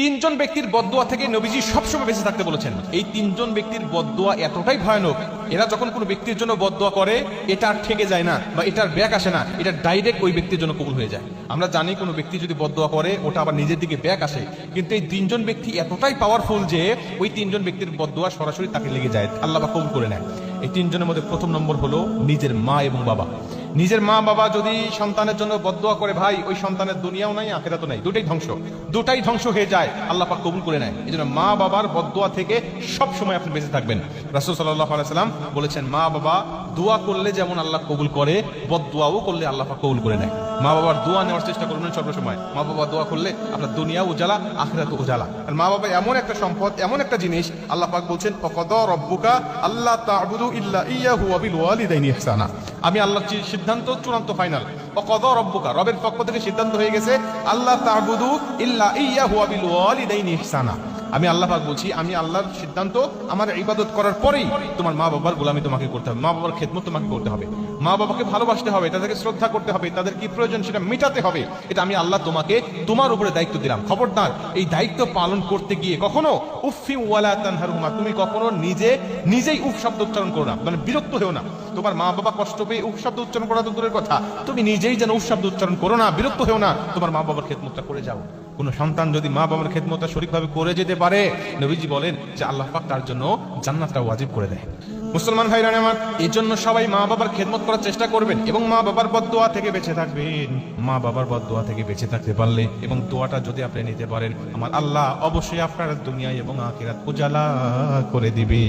তিনজন ব্যক্তির বদদোয়া থেকে নবীজি সবসময় বেঁচে থাকতে বলেছেন। এই তিনজন ব্যক্তির বদদোয়া এতটাই ভয়ানক, এরা যখন কোনো ব্যক্তির জন্য বদদোয়া করে, এটা আর ঠেকে যায় না বা এটার ব্যাক আসে না, এটা ডাইরেক্ট ওই ব্যক্তির জন্য কবুল হয়ে যায়। আমরা জানি কোনো ব্যক্তি যদি বদদোয়া করে, ওটা আবার নিজের দিকে ব্যাক আসে। কিন্তু এই তিনজন ব্যক্তি এতটাই পাওয়ারফুল যে, ওই তিনজন ব্যক্তির বদদোয়া সরাসরি তাকে লেগে যায়, আল্লাহ কবুল করে নেয়। এই তিনজনের মধ্যে প্রথম নম্বর হলো নিজের মা এবং বাবা। নিজের মা বাবা যদি সন্তানের জন্য বদদোয়া করে, ভাই, ওই সন্তানের দুনিয়াও নাই, আখেরাতও নাই। দুটাই ধ্বংস। দুটাই ধ্বংস হয়ে যায়, আল্লাহ পাক কবুল করে নেয়। এই জন্য মা বাবার বদদোয়া থেকে সব সময় আপনি বেঁচে থাকবেন। রাসূল সাল্লাম বলেছেন, মা বাবা দোয়া করলে যেমন আল্লাহ কবুল করে, বদদোয়াও করলে আল্লাহ পাক কবুল করে নেয়। মা বাবার দোয়া নেওয়ার চেষ্টা করবেন সর্বসময়। মা বাবা দোয়া করলে আপনার দুনিয়া উজালা আখিরাত উজালা। আর মা বাবা এমন একটা সম্পদ, এমন একটা জিনিস, আল্লাহ পাক বলছেন ফকদ রব্বুকা আল্লাহ তা'বুদু ইল্লা ইয়াহু ওয়া বিল ওয়ালিদাইনি ইহসানা। আমি আল্লাহ সিদ্ধান্ত, চূড়ান্ত ফাইনাল ফকদ রব্বুকা, রবের পক্ষ থেকে সিদ্ধান্ত হয়ে গেছে, আল্লাহ তাহবুদু ইল্লা ইয়াহু হুয়াবিল বিল ওয়ালিদাইনি ইহসানা। আমি আল্লাহ পাক বলছি, আমি আল্লাহর সিদ্ধান্ত, আমার ইবাদত করার পরেই তোমার মা বাবার গোলামি তোমাকে করতে হবে, মা বাবার খেদমত তোমাকে করতে হবে, মা বাবাকে ভালোবাসতে হবে, তাদেরকে শ্রদ্ধা করতে হবে, তাদের কি প্রয়োজন সেটা মেটাতে হবে, এটা আমি আল্লাহ তোমাকে তোমার উপরে দায়িত্ব দিলাম। খবরদার, এই দায়িত্ব পালন করতে গিয়ে কখনো উফি ওয়ালা তুমি কখনো নিজে, নিজেই উফ শব্দ উচ্চারণ করো না মানে বিরক্ত হও না। তোমার মা বাবা কষ্ট পেয়ে উফ শব্দ উচ্চারণ করা তো দূরের কথা, তুমি নিজেই যেন উফ শব্দ উচ্চারণ করো না, বিরক্ত হও না, তোমার মা বাবার খেদমতটা করে যাও। কোন সন্তান যদি মা বাবার খেদমতা সঠিকভাবে করে যেতে পারে, নবীজি বলেন যে আল্লাহ পাক তার জন্য জান্নাতটা ওয়াজিব করে দেয়। মুসলমান ভাইরা আমার, এই জন্য সবাই মা বাবার খেদমত করার চেষ্টা করবেন এবং মা বাবার বদদোয়া থেকে বেঁচে থাকবেন। মা বাবার বদদোয়া থেকে বেঁচে থাকতে পারলে এবং দোয়াটা যদি আপনি নিতে পারেন, আমার আল্লাহ অবশ্যই আপনার দুনিয়া এবং আখিরাত উজালা করে দিবে।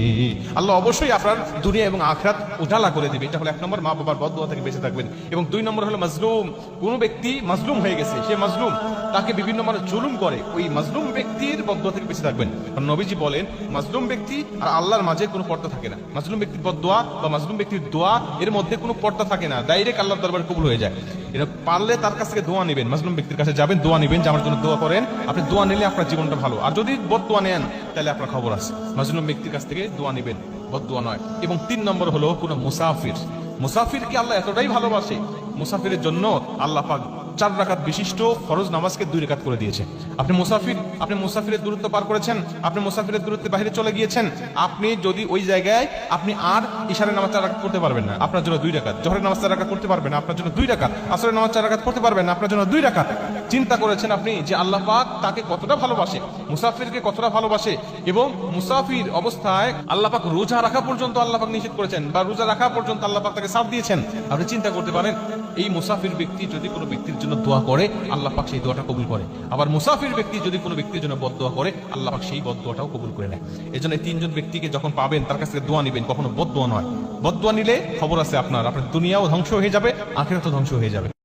আল্লাহ অবশ্যই আপনার দুনিয়া এবং আখিরাত উজালা করে দিবে। এটা হলো এক নম্বর মা বাবার বদদোয়া থেকে বেঁচে থাকবেন। এবং দুই নম্বর হলো মাজলুম। কোন ব্যক্তি মাজলুম হয়ে গেছে, সে মাজলুম, তাকে বিভিন্ন মানুষ জুলুম করে, ওই মাজলুম ব্যক্তির বদদোয়া থেকে বেঁচে থাকবেন। নবীজি বলেন, মাজলুম ব্যক্তি আর আল্লাহর মাঝে কোনো পর্দা থাকে না। মাজলুম ব্যক্তির বদদোয়া বা মাজলুম ব্যক্তির দোয়া, এর মধ্যে কোনো পর্দা থাকে না। ডাইরেক্ট আল্লাহ দরবার কবুল হয়ে যায়। এটা পারলে তার কাছ থেকে দোয়া নেবেন। মাজলুম ব্যক্তির কাছে যাবেন, দোয়া নেবেন যে আমার জন্য দোয়া করেন। আপনি দোয়া নিলে আপনার জীবনটা ভালো। আর যদি বদ দোয়া নেন, তাহলে আপনার খবর আছে। মাজলুম ব্যক্তির কাছ থেকে দোয়া নেবেন। বদ দোয়া নয়। এবং তিন নম্বর হলো কোনো মুসাফির। মুসাফিরকে আল্লাহ এতটাই ভালোবাসে। মুসাফিরের জন্য আল্লাহ পাক চার রাকাত বিশিষ্ট ফরজ নামাজকে দুই রেখাত করে দিয়েছে। আপনি মুসাফির, আপনি মুসাফিরের দূরত্ব পার করেছেন, আপনি মুসাফিরের দূরত্বে বাইরে চলে গিয়েছেন, আপনি যদি ওই জায়গায় আপনি আর ইশারের নামাজ চার রাকাত করতে পারবেন না। আপনার জন্য দুই রাকাত। জহরের নামাজ চার রাকাত করতে পারবেন আপনার জন্য দুই রাকাত। আসরের নামাজ চার রাকাত করতে পারবেন আপনার জন্য দুই রাকাত। চিন্তা করেছেন আপনি যে আল্লাহ পাক তাকে কতটা ভালোবাসে, মুসাফিরকে কতটা ভালোবাসে এবং মুসাফির অবস্থায় আল্লাহ পাক রোজা রাখা পর্যন্ত আল্লাহ পাক নিষেধ করেছেন বা রোজা রাখা পর্যন্ত আল্লাহ পাক তাকে সাথ দিয়েছেন। আপনি চিন্তা করতে পারেন এই মুসাফির ব্যক্তি যদি কোনো ব্যক্তির জন্য দোয়া করে, আল্লাহ পাক সেই দোয়াটা কবুল করে। আবার মুসাফির ব্যক্তি যদি কোনো ব্যক্তির জন্য বদ দোয়া করে, আল্লাহ পাক সেই বদ দোয়াটাও কবুল করে নেয়। এই জন্য তিনজন ব্যক্তিকে যখন পাবেন, তার কাছ থেকে দোয়া নেবেন, কখনো বদ দোয়া নয়। বদ দোয়া নিলে খবর আছে আপনার আপনার দুনিয়াও ধ্বংস হয়ে যাবে, আখেরাতও ধ্বংস হয়ে যাবে।